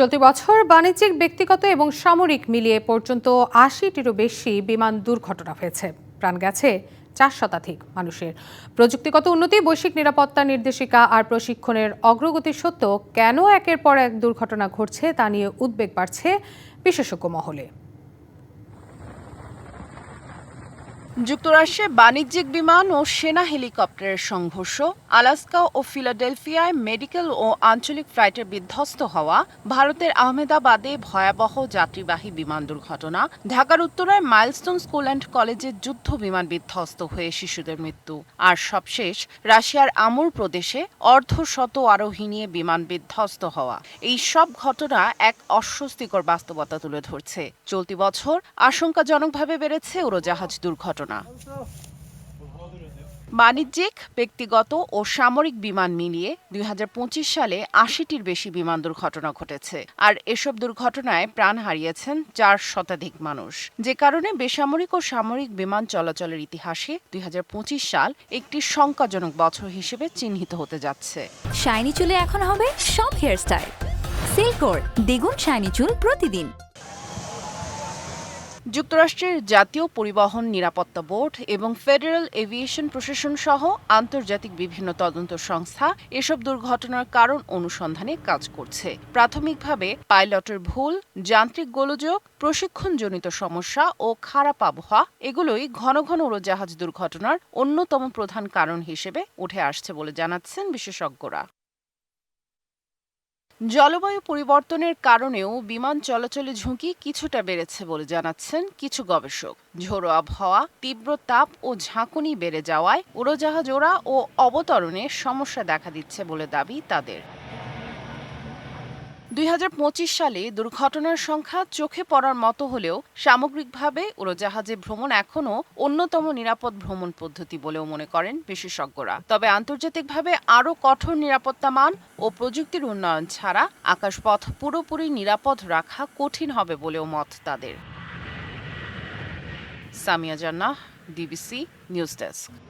চলতি বছর বাণিজ্যিক, ব্যক্তিগত এবং সামরিক মিলিয়ে পর্যন্ত আশিটিরও বেশি বিমান দুর্ঘটনা হয়েছে। প্রাণ গেছে চার শতাধিক মানুষের। প্রযুক্তিগত উন্নতি, বৈশ্বিক নিরাপত্তা নির্দেশিকা আর প্রশিক্ষণের অগ্রগতি সত্ত্বেও কেন একের পর এক দুর্ঘটনা ঘটছে তা নিয়ে উদ্বেগ বাড়ছে বিশেষজ্ঞ মহলে। যুক্তরাষ্ট্রে বাণিজ্যিক বিমান ও সেনা হেলিকপ্টারের সংঘর্ষ, আলাস্কা ও ফিলাডেলফিয়ায় মেডিকেল ও আঞ্চলিক ফ্লাইটের বিধ্বস্ত হওয়া ভারতের আহমেদাবাদে ভয়াবহ যাত্রীবাহী বিমান দুর্ঘটনা, ঢাকার উত্তরায় মাইলস্টোন স্কুল অ্যান্ড কলেজের যুদ্ধ বিমান বিধ্বস্ত হয়ে শিশুদের মৃত্যু। আর সবশেষ, রাশিয়ার আমুর প্রদেশে অর্ধশত আরোহী নিয়ে বিমান বিধ্বস্ত হওয়া। এই সব ঘটনা এক অস্বস্তিকর বাস্তবতা তুলে ধরছে। চলতি বছর আশঙ্কাজনকভাবে বেড়েছে উড়োজাহাজ দুর্ঘটনা। বাণিজ্যিক, ব্যক্তিগত ও সামরিক বিমান মিলিয়ে দুই হাজার পঁচিশ সালে আশিটির বেশি বিমান দুর্ঘটনা ঘটেছে। আর এসব দুর্ঘটনায় প্রাণ হারিয়েছেন চার শতাধিক মানুষ। যে কারণে বেসামরিক ও সামরিক বিমান চলাচলের ইতিহাসে দুই হাজার পঁচিশ সাল একটি শঙ্কাজনক বছর হিসেবে চিহ্নিত হতে যাচ্ছে। শাইনি চুলে এখন হবে সব হেয়ারস্টাইল। সিল্কোর দ্বিগুণ শাইনি চুল প্রতিদিন। যুক্তরাষ্ট্রের জাতীয় পরিবহন নিরাপত্তা বোর্ড এবং ফেডারেল এভিয়েশন প্রশাসন সহ আন্তর্জাতিক বিভিন্ন তদন্ত সংস্থা এসব দুর্ঘটনার কারণ অনুসন্ধানে কাজ করছে। প্রাথমিকভাবে পাইলটের ভুল, যান্ত্রিক গোলযোগ, প্রশিক্ষণজনিত সমস্যা ও খারাপ আবহাওয়া এগুলোই ঘন ঘন উড়োজাহাজ দুর্ঘটনার অন্যতম প্রধান কারণ হিসেবে উঠে আসছে বলে জানাচ্ছেন বিশেষজ্ঞরা। জলবায়ু পরিবর্তনের কারণেও বিমান চলাচলে ঝুঁকি কিছুটা বেড়েছে বলে জানাচ্ছেন কিছু গবেষক। ঝোড়ো আবহাওয়া, তীব্র তাপ ও ঝাঁকুনি বেড়ে যাওয়ায় উড়োজাহাজ ওড়া ও অবতরণে সমস্যা দেখা দিচ্ছে বলে দাবি তাদের। দুই হাজার পঁচিশ সালে দুর্ঘটনার সংখ্যা চোখে পড়ার মতো হলেও সামগ্রিকভাবে উড়োজাহাজে ভ্রমণ এখনও অন্যতম নিরাপদ ভ্রমণ পদ্ধতি বলেও মনে করেন বিশেষজ্ঞরা। তবে আন্তর্জাতিকভাবে আরও কঠোর নিরাপত্তা মান ও প্রযুক্তির উন্নয়ন ছাড়া আকাশপথ পুরোপুরি নিরাপদ রাখা কঠিন হবে বলেও মত তাদের। সামিয়া জান্নাহ ডিবিসি নিউজ ডেস্ক